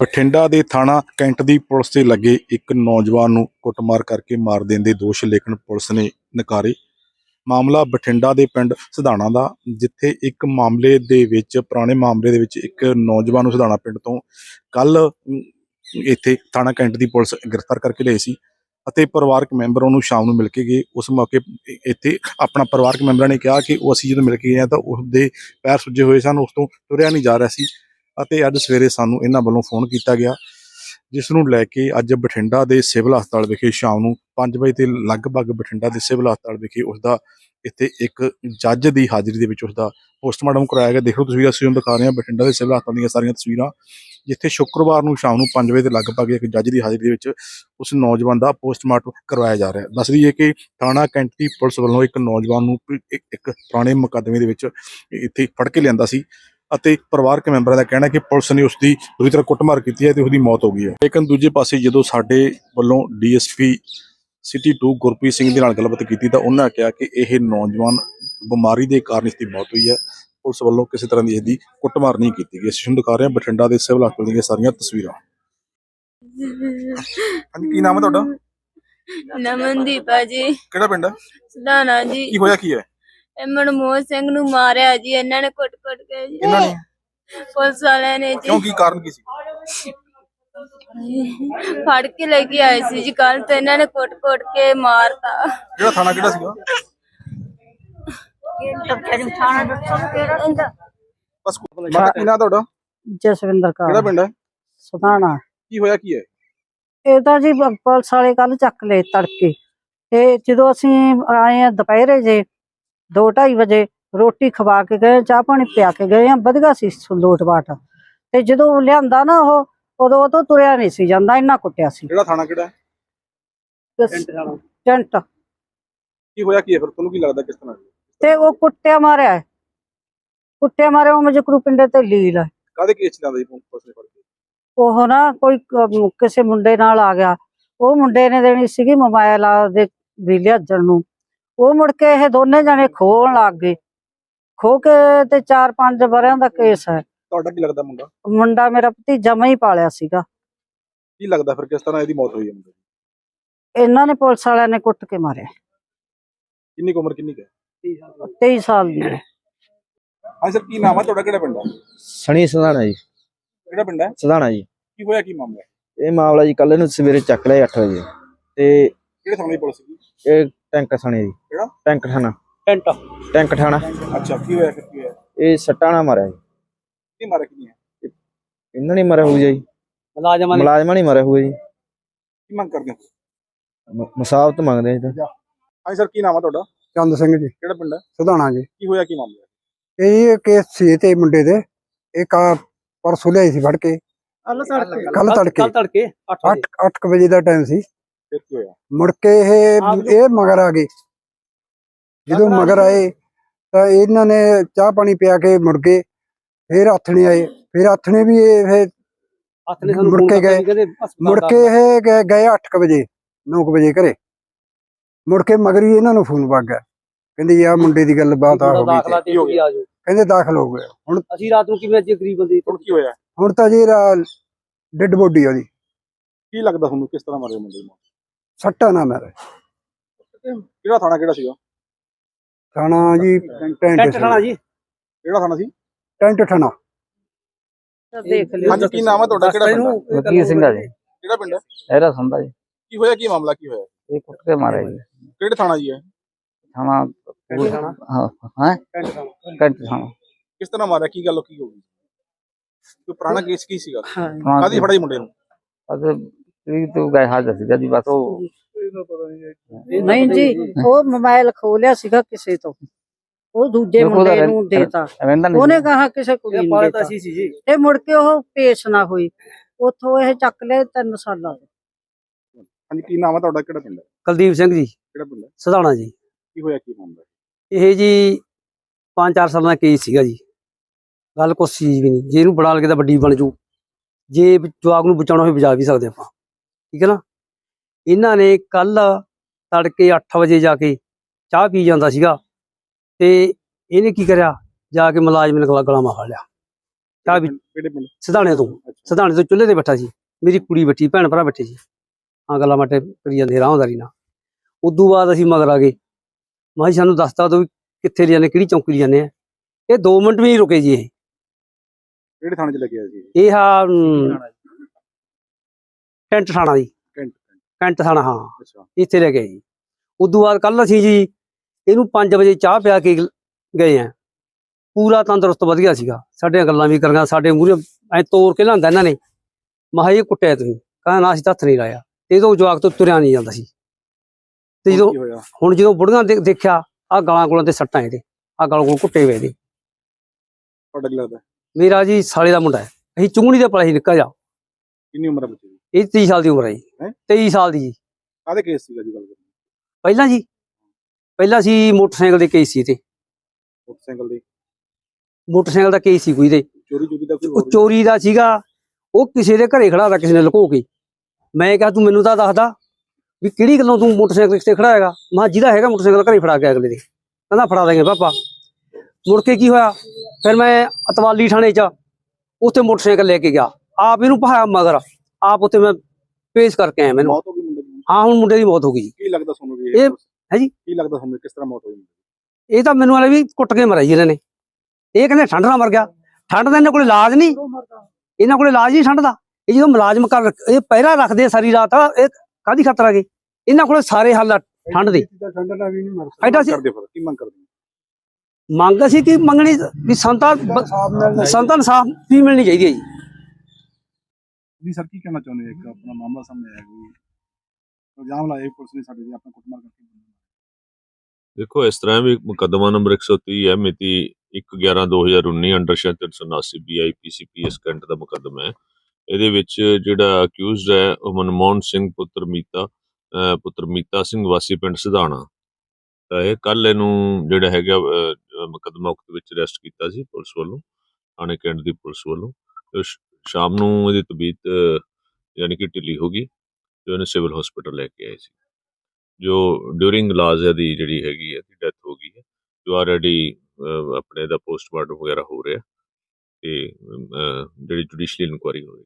ਬਠਿੰਡਾ ਦੇ ਥਾਣਾ ਕੈਂਟ ਦੀ ਪੁਲਿਸ ਤੇ ਲੱਗੇ ਇੱਕ ਨੌਜਵਾਨ ਨੂੰ ਕੁੱਟਮਾਰ ਕਰਕੇ ਮਾਰ ਦੇਣ ਦੇ ਦੋਸ਼ ਲੇਕਿਨ ਪੁਲਿਸ ਨੇ ਨਕਾਰੇ। ਮਾਮਲਾ ਬਠਿੰਡਾ ਦੇ ਪਿੰਡ ਸਧਾਣਾ ਦਾ, ਜਿੱਥੇ ਇੱਕ ਮਾਮਲੇ ਦੇ ਵਿੱਚ, ਪੁਰਾਣੇ ਮਾਮਲੇ ਦੇ ਵਿੱਚ ਇੱਕ ਨੌਜਵਾਨ ਨੂੰ ਸਧਾਣਾ ਪਿੰਡ ਤੋਂ ਕੱਲ ਇੱਥੇ ਥਾਣਾ ਕੈਂਟ ਦੀ ਪੁਲਿਸ ਗ੍ਰਿਫਤਾਰ ਕਰਕੇ ਲਿਆਈ ਸੀ ਅਤੇ ਪਰਿਵਾਰਕ ਮੈਂਬਰ ਉਹਨੂੰ ਸ਼ਾਮ ਨੂੰ ਮਿਲ ਕੇ ਗਏ। ਉਸ ਮੌਕੇ ਇੱਥੇ ਆਪਣਾ ਪਰਿਵਾਰਕ ਮੈਂਬਰਾਂ ਨੇ ਕਿਹਾ ਕਿ ਉਹ ਅਸੀਂ ਜਦੋਂ ਮਿਲ ਕੇ ਗਏ ਹਾਂ ਤਾਂ ਉਸ ਦੇ ਪੈਰ ਸੁੱਜੇ ਹੋਏ ਸਨ, ਉਸ ਤੋਂ ਤੁਰਿਆ ਨਹੀਂ ਜਾ ਰਿਹਾ ਸੀ। ਅਤੇ ਅੱਜ ਸਵੇਰੇ ਸਾਨੂੰ ਇਹਨਾਂ ਵੱਲੋਂ ਫੋਨ ਕੀਤਾ ਗਿਆ, ਜਿਸ ਨੂੰ ਲੈ ਕੇ ਅੱਜ ਬਠਿੰਡਾ ਦੇ ਸਿਵਲ ਹਸਪਤਾਲ ਵਿਖੇ ਸ਼ਾਮ ਨੂੰ 5 ਵਜੇ ਦੇ ਲਗਭਗ ਬਠਿੰਡਾ ਦੇ ਸਿਵਲ ਹਸਪਤਾਲ ਵਿਖੇ ਉਸ ਦਾ ਇੱਥੇ ਇੱਕ ਜੱਜ ਦੀ ਹਾਜ਼ਰੀ ਦੇ ਵਿੱਚ ਉਸ ਦਾ ਪੋਸਟਮਾਰਟਮ ਕਰਾਇਆ ਗਿਆ। ਦੇਖੋ ਤਸਵੀਰਾਂ ਅਸੀਂ ਤੁਹਾਨੂੰ ਦਿਖਾ ਰਹੇ ਹਾਂ ਬਠਿੰਡਾ ਦੇ ਸਿਵਲ ਹਸਪਤਾਲ ਦੀਆਂ ਸਾਰੀਆਂ ਤਸਵੀਰਾਂ, ਜਿੱਥੇ ਸ਼ੁੱਕਰਵਾਰ ਨੂੰ ਸ਼ਾਮ ਨੂੰ 5 ਵਜੇ ਦੇ ਲਗਭਗ ਇੱਕ ਜੱਜ ਦੀ ਹਾਜ਼ਰੀ ਦੇ ਵਿੱਚ ਉਸ ਨੌਜਵਾਨ ਦਾ ਪੋਸਟਮਾਰਟਮ ਕਰਵਾਇਆ ਜਾ ਰਿਹਾ। ਹੈ ਦੱਸ ਦਈਏ ਕਿ ਥਾਣਾ ਕੈਂਟ ਪੁਲਿਸ ਵੱਲੋਂ ਇੱਕ ਨੌਜਵਾਨ ਨੂੰ ਇੱਕ ਪੁਰਾਣੇ ਮੁਕੱਦਮੇ ਦੇ ਵਿੱਚ ਇੱਥੇ ਫੜ ਕੇ ਲਿਆਂਦਾ ਸੀ। ਅਤੇ ਪਰਿਵਾਰਕ ਮੈਂਬਰਾਂ ਦਾ ਕਹਿਣਾ ਹੈ ਕਿ ਪੁਲਿਸ ਨੇ ਉਸ ਦੀ ਬੁਰੀ ਤਰ੍ਹਾਂ ਕੁੱਟਮਾਰ ਕੀਤੀ ਹੈ ਤੇ ਉਹਦੀ ਮੌਤ ਹੋ ਗਈ ਹੈ। ਲੇਕਿਨ ਦੂਜੇ ਪਾਸੇ ਜਦੋਂ ਸਾਡੇ ਵੱਲੋਂ ਡੀਐਸਪੀ ਸਿਟੀ 2 ਗੁਰਪ੍ਰੀਤ ਸਿੰਘ ਦੇ ਨਾਲ ਗੱਲਬਾਤ ਕੀਤੀ ਤਾਂ ਉਹਨਾਂ ਕਿਹਾ ਕਿ ਇਹ ਨੌਜਵਾਨ ਬਿਮਾਰੀ ਦੇ ਕਾਰਨ ਇਸ ਦੀ ਮੌਤ ਹੋਈ ਹੈ। ਪੁਲਿਸ ਵੱਲੋਂ ਕਿਸੇ ਤਰ੍ਹਾਂ ਦੀ ਇਹਦੀ ਕੁੱਟਮਾਰ ਨਹੀਂ ਕੀਤੀ ਗਈ। ਅਸੀਂ ਤੁਹਾਨੂੰ ਦਿਖਾ ਰਹੇ ਹਾਂ ਬਠਿੰਡਾ ਦੇ ਸਿਵਲ ਹਸਪਤਾਲ ਦੀਆਂ ਸਾਰੀਆਂ ਤਸਵੀਰਾਂ। ਹਾਂਜੀ ਕੀ ਨਾਮ ਹੈ ਤੁਹਾਡਾ? ਨਮਨਦੀਪ ਆ ਜੀ। ਕਿਹੜਾ ਪਿੰਡ ਹੈ? ਸਦਾਨਾ ਜੀ। ਕੀ ਹੋਇਆ ਕੀ ਹੈ? ਇਹ ਮਨਮੋਹਨ ਸਿੰਘ ਨੂੰ ਮਾਰਿਆ ਜੀ ਇਹਨਾਂ ਨੇ ਕੁੱਟ ਕੁੱਟ ਕੇ ਜੀ। ਇਹਨਾਂ ਨੇ? ਪੁਲਿਸ ਵਾਲਿਆਂ ਨੇ ਕਿਉਂ ਜੀ ਕੀ ਕਾਰਨ ਕੀ ਸੀ? ਫੜ ਕੇ ਲੈ ਕੇ ਆਏ ਸੀ ਜੀ ਕੱਲ ਤੇ ਇਹਨਾਂ ਨੇ ਕੁੱਟ ਕੁੱਟ ਕੇ ਮਾਰਤਾ। ਕਿਹੜਾ ਥਾਣਾ ਕਿਹੜਾ ਸੀਗਾ? ਬਸ ਮਾਤਾ ਕੀ ਨਾਂ ਤੁਹਾਡਾ? ਜਸਵਿੰਦਰ ਕਿਹੜਾ ਕੌਰ ਪਿੰਡ ਹੈ? ਸੁਧਾਣਾ। ਕੀ ਹੋਇਆ ਕੀ ਹੈ? ਇਹ ਤਾਂ ਜੀ ਪੁਲਿਸ ਵਾਲੇ ਕੱਲ ਚੱਕ ਲਏ ਤੜਕੇ। ਤੇ ਜਦੋਂ ਅਸੀਂ ਆਏ ਆ ਦੁਪਹਿਰੇ ਜੇ 2:30 ਵਜੇ ਰੋਟੀ ਖਵਾ ਕੇ ਗਏ ਚਾਹ ਪਾਣੀ ਪਿਆ ਕੇ ਗਏ ਆ ਵਧੀਆ ਸੀ ਲੋਟ ਬਾਟ। ਤੇ ਜਦੋਂ ਉਹ ਲਿਆਂਦਾ ਨਾ ਉਹ ਉਦੋਂ ਉਹ ਤੋਂ ਤੁਰਿਆ ਨਹੀਂ ਸੀ ਜਾਂਦਾ ਇੰਨਾ ਕੁੱਟਿਆ ਸੀ। ਕਿਹੜਾ ਥਾਣਾ ਕਿਹੜਾ? ਹੈ? ਟੈਂਟ ਕੀ ਹੋਇਆ ਕੀ ਹੈ ਫਿਰ? ਤੁਹਾਨੂੰ ਕੀ ਲੱਗਦਾ ਕਿਸ ਤਰ੍ਹਾਂ? ਤੇ ਉਹ ਕੁੱਟਿਆ ਮਾਰਿਆ ਹੈ। ਕੁੱਟਿਆ ਮਾਰਿਆ ਉਹ ਮਜਕਰੂ ਪਿੰਡੇ ਤੇ ਲੀਲ ਹੈ। ਕਾਦੇ ਕੇਸ ਚ ਜਾਂਦਾ ਜੀ ਪੁਲਿਸ ਨੇ ਫੜ ਕੇ? ਉਹ ਨਾ ਕੋਈ ਕ- ਕਿਸੇ ਮੁੰਡੇ ਨਾਲ ਆ ਗਿਆ। ਉਹ ਮੁੰਡੇ ਨੇ ਦੇਣੀ ਸੀਗੀ ਮੋਬਾਈਲ ਆ ਦੇ ਵੀ ਲਿਆਜਣ ਨੂੰ। ਉਹ ਮੁੜ ਕੇ ਇਹ ਦੋਨੇ ਜਣੇ ਖੋਣ ਲੱਗ ਗਏ। ਖੋ ਕੇ ਤੇ 4-5 ਵਰਿਆਂ ਦਾ ਕੇਸ ਹੈ। ਤੁਹਾਡਾ ਕੀ ਲੱਗਦਾ ਮੁੰਡਾ? ਮੁੰਡਾ ਮੇਰਾ ਭਤੀਜਾ ਮੈਂ ਹੀ ਪਾਲਿਆ ਸੀਗਾ। ਕੀ ਲੱਗਦਾ ਫਿਰ ਕਿਸ ਤਰ੍ਹਾਂ ਇਹਦੀ ਮੌਤ ਹੋਈ ਹੈ ਮੁੰਡੇ ਦੀ? ਇਹਨਾਂ ਨੇ ਪੁਲਿਸ ਵਾਲਿਆਂ ਨੇ ਕੁੱਟ ਕੇ ਮਾਰਿਆ। ਕਿੰਨੀ ਕੁ ਉਮਰ ਕਿੰਨੀ ਕੁ ਹੈ? 23 ਸਾਲ ਦੀ। ਹੈ। ਹਾਂ ਸਰ ਕੀ ਨਾਮ ਹੈ? ਤੁਹਾਡਾ ਕਿਹੜਾ ਪਿੰਡ ਹੈ? ਸਣੀ ਸਧਾਣਾ ਜੀ। ਕਿਹੜਾ ਪਿੰਡ ਹੈ? ਸਧਾਣਾ ਜੀ। ਕੀ ਹੋਇਆ ਕੀ ਮਾਮਲਾ ਹੈ? ਇਹ ਮਾਮਲਾ ਜੀ ਕੱਲ ਨੂੰ ਸਵੇਰੇ ਚੱਕ ਲਿਆ 8 ਵਜੇ। ਤੇ ਕਿਹੜੇ ਥਾਣੇ ਦੀ ਪੁਲਿਸ ਸੀ ਇਹ ਟੈਂਕ ਥਾਣੇ ਜੀ। ਕਿਹੜਾ? ਟੈਂਕ ਥਾਣਾ ਟੈਂਟ। ਟੈਂਕ ਥਾਣਾ ਅੱਛਾ ਕੀ ਹੋਇਆ ਫਿਰ ਕੀ ਹੋਇਆ? ਇਹ ਸੱਟਾਂ ਨਾਲ ਮਾਰਿਆ ਜੀ। ਕੀ ਮਾਰਿਆ ਕੀ ਨਹੀਂ ਹੈ ਇਹਨਾਂ ਨੇ ਮਾਰਿਆ ਹੋਊ ਜੀ। ਮੁਲਾਜ਼ਮਾਂ ਨੇ ਮਾਰਿਆ ਹੋਊ ਜੀ। ਕੀ ਮੰਗ ਕਰਦੇ ਹੋ? ਮੰਗਦੇ ਜੀ ਤਾਂ। ਹਾਂ ਸਰ ਕੀ ਨਾਮ ਹੈ ਤੁਹਾਡਾ? ਚੰਦ ਸਿੰਘ ਜੀ। ਕਿਹੜਾ ਪਿੰਡ ਹੈ? ਸੁਧਾਣਾ ਜੀ। ਕੀ ਹੋਇਆ ਕੀ ਮਾਮਲਾ? ਹੈ ਇਹ ਕੇਸ ਸੀ ਤੇ ਮੁੰਡੇ ਦੇ। ਇੱਕ ਆ ਪਰਸੋਂ ਲਿਆਈ ਸੀ ਫੜ ਕੇ। ਕੱਲ ਤੜਕੇ। ਕੱਲ ਤੜਕੇ 8 8 8 ਵਜੇ ਦਾ ਟਾਈਮ ਸੀ। ਫਿਰ ਕੀ ਹੋਇਆ ਮੁੜ ਕੇ ਇਹ ਇਹ ਮਗਰ ਆ ਗਏ। ਜਦੋਂ ਮਗਰ ਆਏ ਤਾਂ ਇਹਨਾਂ ਨੇ ਚਾਹ ਪਾਣੀ ਪਿਆ ਕੇ ਮੁੜ ਗਏ ਫਿਰ ਆਥਣੇ ਆਏ। ਫਿਰ ਆਥਣੇ ਵੀ ਇਹ ਫਿਰ ਸਾਨੂੰ ਮੁੜ ਕੇ ਗਏ। ਮੁੜ ਕੇ ਇਹ ਗਏ- ਗਏ 8 ਵਜੇ 9 ਵਜੇ ਘਰੇ। ਮੁੜ ਕੇ ਮਗਰ ਹੀ ਇਹਨਾਂ ਨੂੰ ਫੋਨ ਵੱਗ ਗਿਆ। ਕਹਿੰਦੇ ਆ ਮੁੰਡੇ ਦੀ ਗੱਲ ਬਾਤ ਆ ਹੋ ਗਈ ਕਹਿੰਦੇ ਦਾਖਲ ਹੋ ਗਏ। ਹੁਣ ਅਸੀਂ ਰਾਤ ਨੂੰ ਕਿਵੇਂ ਅੱਜ ਗਰੀਬ ਬੰਦੇ ਹੁਣ ਕੀ ਹੋਇਆ? ਹੁਣ ਤਾਂ ਜੀ ਡੈੱਡ ਬੋਡੀ ਉਹਦੀ। ਕੀ ਲੱਗਦਾ ਤੁਹਾਨੂੰ ਕਿਸ ਤਰ੍ਹਾਂ ਮਾਰਿਆ ਮੁੰਡੇ ਨੂੰ ਸੱਟਾ ਨਾ ਮਾਰੇ। ਕਿਹੜਾ ਥਾਣਾ ਕਿਹੜਾ ਸੀਗਾ? ਥਾਣਾ ਜੀ ਟੈਂਟ ਟੈਂਟ ਖਾਣਾ ਜੀ। ਕਿਹੜਾ ਥਾਣਾ ਸੀ? ਟੈਂਟ ਥਾਣਾ। ਦੇਖ ਲਿਓ। ਹਾਂਜੀ ਕੀ ਨਾਮ ਹੈ ਤੁਹਾਡਾ? ਕਿਹੜਾ ਪਿੰਡ ਹੈ? ਵਕੀਲ ਸਿੰਘ ਜੀ। ਕਿਹੜਾ ਪਿੰਡ ਹੈ? ਇਹਦਾ ਸੰਦਾ ਜੀ। ਕੀ ਹੋਇਆ ਕੀ ਮਾਮਲਾ ਕੀ ਹੋਇਆ? ਇਹ ਕੁੱਟ ਕੇ ਮਾਰਿਆ ਜੀ। ਕਿਹੜੇ ਥਾਣਾ ਜੀ ਹੈ ਥਾਣਾ ਹਾਂ ਹਾਂ? ਕੰਟ ਥਾਣਾ। ਕਿਸ ਤਰ੍ਹਾਂ ਮਾਰਿਆ? ਕੀ ਗੱਲ ਕੀ ਹੋ ਗਈ? ਕੋਈ ਪੁਰਾਣਾ ਕੇਸ ਕੀ ਸੀਗਾ? ਥਾਣਾ ਕਾਦੀ ਫੜਾਈ ਮੁੰਡੇ ਨੂੰ? ਅਸ ਵੀ ਤੂੰ ਗਏ ਹਾਜ਼ਰ ਸੀਗਾ ਜੀ ਬਸ ਉਹ ਨਹੀਂ ਜੀ ਉਹ ਮੋਬਾਈਲ ਖੋਲਿਆ ਸੀਗਾ ਕਿਸੇ ਤੋਂ। ਉਹ ਦੂਜੇ ਦੇਖੋ ਉਹਦਾ ਮੁੰਡੇ ਨੂੰ ਰਹਿ- ਦੇਤਾ ਰਹਿੰਦਾ ਨਹੀਂ ਉਹਨੇ ਕਹਾ ਕਿਸੇ ਕੁੜੀ ਇਹ ਨੂੰ ਤਾਂ ਦੇਤਾ ਜੀ। ਤੇ ਮੁੜ ਕੇ ਉਹ ਪੇਸ਼ ਨਾ ਹੋਈ। ਉੱਥੋਂ ਇਹ ਚੱਕ ਲਏ ਤਿੰਨ ਸਾਲਾਂ ਦੇ ਹਾਂਜੀ ਕੀ ਨਾਮ ਹੈ ਤੁਹਾਡਾ? ਕਿਹੜਾ ਪਿੰਡ ਹੈ ਕੁਲਦੀਪ ਸਿੰਘ ਜੀ। ਕਿਹੜਾ ਪਿੰਡ ਹੈ ਸਧਾਣਾ ਜੀ। ਕੀ ਹੋਇਆ ਕੀ ਮਾਮਲਾ? ਹੈ? ਇਹ ਜੀ 5-4 ਸਾਲਾਂ ਦਾ ਕੇਸ ਸੀਗਾ ਜੀ। ਗੱਲ ਕੁਛ ਚੀਜ਼ ਵੀ ਨਹੀਂ। ਜੇ ਇਹਨੂੰ ਬਣਾ ਲਗੇ ਤਾਂ ਵੱਡੀ ਬਣ ਜੂ। ਜੇ ਜਵਾਗ ਨੂੰ ਬਚਾਉਣਾ ਹੋਵੇ ਬਚਾ ਵੀ ਸਕਦੇ ਆਪਾਂ। ਠੀਕ ਹੈ ਨਾ? ਇਹਨਾਂ ਨੇ ਕੱਲ ਤੜਕੇ 8 ਵਜੇ ਜਾ ਕੇ ਚਾਹ ਪੀ ਜਾਂਦਾ ਸੀਗਾ ਤੇ ਇਹਨੇ ਕੀ ਕਰਿਆ? ਜਾ ਕੇ ਮੁਲਾਜ਼ਮ ਨੇ ਗਲਾ ਗਲਾ ਮਾਰ ਲਿਆ। ਚਾਹ ਵੀ ਸਿਧਾਣੇ ਤੋਂ। ਸਿਧਾਣੇ ਤੋਂ ਚੁੱਲ੍ਹੇ ਤੇ ਬੈਠਾ ਸੀ। ਮੇਰੀ ਕੁੜੀ ਬੈਠੀ ਭੈਣ ਭਰਾ ਬੈਠੇ ਸੀ। ਆ ਗੱਲਾਂ ਮਾਟੇ ਕਰੀ ਜਾਂਦੇ ਰਾਹਦਾਰੀ ਨਾਲ। ਉਦੋਂ ਬਾਅਦ ਅਸੀਂ ਮਗਰ ਆ ਗਏ। ਮਾਈ ਸਾਨੂੰ ਦੱਸਤਾ ਤੂੰ ਕਿੱਥੇ ਲਿਆਨੇ ਕਿਹੜੀ ਚੌਂਕੀ ਲਿਆਨੇ ਆ। ਇਹ 2 ਮਿੰਟ ਵੀ ਨਹੀਂ ਰੁਕੇ ਜੀ ਇਹ। ਕਿਹੜੇ ਥਾਣੇ 'ਚ ਲੱਗਿਆ ਸੀ ਇਹ? ਆ ਟੈਂਟ ਥਾਣਾ ਜੀ। ਕੈਂਟ ਕੈਂਟ ਥਾਣਾ ਹਾਂ। ਅੱਛਾ। ਇੱਥੇ ਲੈ ਗਏ ਜੀ। ਉਦੋਂ ਬਾਅਦ ਕੱਲ ਅਸੀਂ ਜੀ ਇਹਨੂੰ 5 ਵਜੇ ਚਾਹ ਪਿਆ ਕੇ ਗਏ ਆ। ਪੂਰਾ ਤੰਦਰੁਸਤ ਵਧੀਆ ਸੀਗਾ। ਸਾਡੀਆਂ ਗੱਲਾਂ ਵੀ ਕਰੀਆਂ ਸਾਡੇ ਮੂਹਰੇ ਐ ਤੋੜ ਕੇ ਲਿਆਂਦਾ ਇਹਨਾਂ ਨੇ। ਮਹਾ ਇਹ ਕੁੱਟਿਆ ਤੁਸੀਂ ਕਹਿੰਦਾ ਨਾ ਅਸੀਂ ਤਾਂ ਹੱਥ ਨਹੀਂ ਲਾਇਆ। ਤੇ ਇਹਦੋਂ ਜਵਾਕ ਤੋਂ ਤੁਰਿਆ ਨਹੀਂ ਜਾਂਦਾ ਸੀ। ਤੇ ਜਦੋਂ ਹੁਣ ਜਦੋਂ ਬੁੜੀਆਂ ਦੇਖਿਆ ਆ ਗਾਲਾਂ ਕੋਲਾਂ ਤੇ ਸੱਟਾਂ ਇਹਦੇ। ਆ ਗਾਲਾਂ ਕੋਲ ਕੁੱਟੇ ਹੋਏ ਦੇ ਤੁਹਾਡਾ ਕੀ ਲੱਗਦਾ? ਮੇਰਾ ਜੀ ਸਾਲੇ ਦਾ ਮੁੰਡਾ ਹੈ। ਅਸੀਂ ਚੁੰਗਣੀ ਦੇ ਪਲਾ ਸੀ ਨਿੱਕਾ ਜਾ ਕਿੰਨੀ ਉਮਰ ਹੈ ਬੱਚੇ ਦੀ? ਇਹ 30 ਸਾਲ ਦੀ ਉਮਰ ਹੈ ਜੀ। ਹੈਂ? 23 ਸਾਲ ਦੀ ਜੀ। ਕਾਹਦੇ ਕੇਸ ਸੀਗਾ ਜੀ ਗੱਲ ਕਰੀ ਪਹਿਲਾਂ ਜੀ। ਪਹਿਲਾਂ ਸੀ ਮੋਟਰਸਾਈਕਲ ਦੇ ਕੇਸ ਸੀ ਤੇ ਮੋਟਰਸਾਈਕਲ ਦੀ? ਮੋਟਰਸਾਈਕਲ ਦਾ ਕੇਸ ਸੀ ਕੋਈ ਦੇ ਚੋਰੀ ਚੋਰੀ ਦਾ ਕੋਈ ਉਹ ਹੋਰ ਚੋਰੀ ਦਾ ਸੀਗਾ। ਉਹ ਕਿਸੇ ਦੇ ਘਰੇ ਖੜਾ ਤਾ ਕਿਸੇ ਨੇ ਲੁਕੋ ਕੇ। ਮੈਂ ਕਿਹਾ ਤੂੰ ਮੈਨੂੰ ਤਾਂ ਦੱਸਦਾ ਵੀ ਕਿਹੜੀ ਗੱਲੋਂ ਤੂੰ ਮੋਟਰਸਾਈਕਲ ਤੇ ਖੜਾ ਹੈਗਾ? ਮੈਂ ਕਿਹਾ ਜਿਹਦਾ ਹੈਗਾ ਮੋਟਰਸਾਈਕਲ ਘਰੇ ਫੜਾ ਕੇ ਅਗਲੇ ਦੇ। ਕਹਿੰਦਾ ਫੜਾ ਦੇਂਗੇ ਪਾਪਾ। ਮੁੜ ਕੇ ਕੀ ਹੋਇਆ? ਫਿਰ ਮੈਂ ਅਤਵਾਲੀ ਥਾਣੇ 'ਚ ਉੱਥੇ ਮੋਟਰਸਾਈਕਲ ਲੈ ਕੇ ਗਿਆ। ਆਪ ਇਹਨੂੰ ਪਹਾਇਆ ਮਗਰ। ਆਪ ਉੱਥੇ ਮੈਂ ਪੇਸ਼ ਕਰਕੇ ਆਇਆ ਮੈਨੂੰ। ਮੌਤ ਹੋ ਗਈ ਮੁੰਡੇ ਦੀ? ਹਾਂ ਹੁਣ ਮੁੰਡੇ ਦੀ ਮੌਤ ਹੋ ਗਈ ਜੀ। ਕੀ ਲੱਗਦਾ ਤੁਹਾਨੂੰ ਵੀ ਇਹ- ਹੈ ਜੀ? ਕੀ ਲੱਗਦਾ ਤੁਹਾਨੂੰ ਕਿਸ ਤਰ੍ਹਾਂ ਮੌਤ ਹੋਈ ਇਹ ਤਾਂ ਮੈਨੂੰ ਵਾਲੇ ਵੀ ਕੁੱਟ ਕੇ ਮਰਾਈ ਇਹਨਾਂ ਨੇ। ਇਹ ਕਹਿੰਦੇ ਠੰਡ ਨਾਲ ਮਰ ਗਿਆ। ਠੰਡ ਦਾ ਇਹਨਾਂ ਕੋਲ ਇਲਾਜ ਨਹੀਂ। ਇਹਨਾਂ ਕੋਲ ਇਲਾਜ ਨਹੀਂ ਠੰਡ ਦਾ। ਇਹ ਜਦੋਂ ਮੁਲਾਜ਼ਮ ਕਰ ਇਹ ਪਹਿਰਾ ਰੱਖਦੇ ਆ ਸਾਰੀ ਰਾਤ ਇਹ ਕਾਦੀ ਖਤਰਾ ਹੈਗੇ ਇਹਨਾਂ ਕੋਲ ਸਾਰੇ ਹੱਲ ਆ ਠੰਡ ਦੇ। ਠੰਡ ਨਾਲ ਵੀ ਨਹੀਂ ਮਰ ਐਡਾ ਸੀ ਕਰਦੇ ਫਿਰ ਕੀ ਮੰਗ ਕਰਦੇ? ਮੰਗ ਅਸੀਂ ਕੀ ਮੰਗਣੀ? ਵੀ ਸੰਤਾਂ ਸਾਫ਼ ਸੰਤਾਂ ਇਨਸਾਫ ਵੀ ਮਿਲਣੀ ਚਾਹੀਦੀ ਹੈ ਜੀ। ਜੀ ਸਰ ਕੀ ਕਹਿਣਾ ਚਾਹੁੰਦੇ ਹੋ? ਇੱਕ ਆਪਣਾ ਮਾਮਲਾ ਸਾਹਮਣੇ ਆਇਆ ਕੋਈ ਇਲਜ਼ਾਮ ਲਾਇਆ ਪੁਲਿਸ ਨੇ ਸਾਡੇ ਤੇ ਆਪਣਾ ਕੁੱਟਮਾਰ ਕਰਕੇ ਦੇਖੋ ਇਸ ਤਰ੍ਹਾਂ ਵੀ ਮੁਕੱਦਮਾ ਨੰਬਰ 130 ਹੈ ਮਿਤੀ 1/11/2019 ਅੰਡਰ ਸੈਕਸ਼ਨ 379 ਬੀਆਈਪੀਸੀਪੀਐਸ ਕੰਟ ਦਾ ਮੁਕੱਦਮਾ ਹੈ। ਇਹਦੇ ਵਿੱਚ ਜਿਹੜਾ ਅਕਿਊਜ਼ਡ ਹੈ ਉਹ ਮਨਮੋਹਨ ਸਿੰਘ ਪੁੱਤਰ ਮੀਤਾ ਪੁੱਤਰ ਮੀਤਾ ਸਿੰਘ ਵਾਸੀ ਪਿੰਡ ਸਿਧਾਣਾ। ਤਾਂ ਇਹ ਕੱਲ ਇਹਨੂੰ ਜਿਹੜਾ ਹੈਗਾ ਮੁਕੱਦਮਾ ਉਕਤ ਵਿੱਚ ਅਰੈਸਟ ਕੀਤਾ ਸੀ ਪੁਲਿਸ ਵੱਲੋਂ ਥਾਣੇ ਕੈਂਟ ਦੀ ਪੁਲਿਸ ਵੱਲੋਂ। ਸ਼ਾਮ ਨੂੰ ਇਹਦੀ ਤਬੀਅਤ ਅਹ, ਯਾਨੀ ਕਿ ਢਿੱਲੀ ਹੋ ਗਈ ਤੇ ਉਹਨੇ ਸਿਵਲ ਹਸਪੀਟਲ ਲੈ ਕੇ ਆਏ ਸੀ। ਜੋ ਡਿਊਰਿੰਗ ਇਲਾਜ ਦੀ ਜਿਹੜੀ ਹੈਗੀ ਹੈ ਡੈਥ ਹੋ ਗਈ ਹੈ ਜੋ ਆਲਰੇਡੀ ਆਪਣੇ ਦਾ ਪੋਸਟਮਾਰਟਮ ਵਗੈਰਾ ਹੋ ਰਿਹਾ ਤੇ ਜਿਹੜੀ ਜੁਡੀਸ਼ੀਅਲ ਇਨਕੁਆਰੀ ਹੋ ਰਹੀ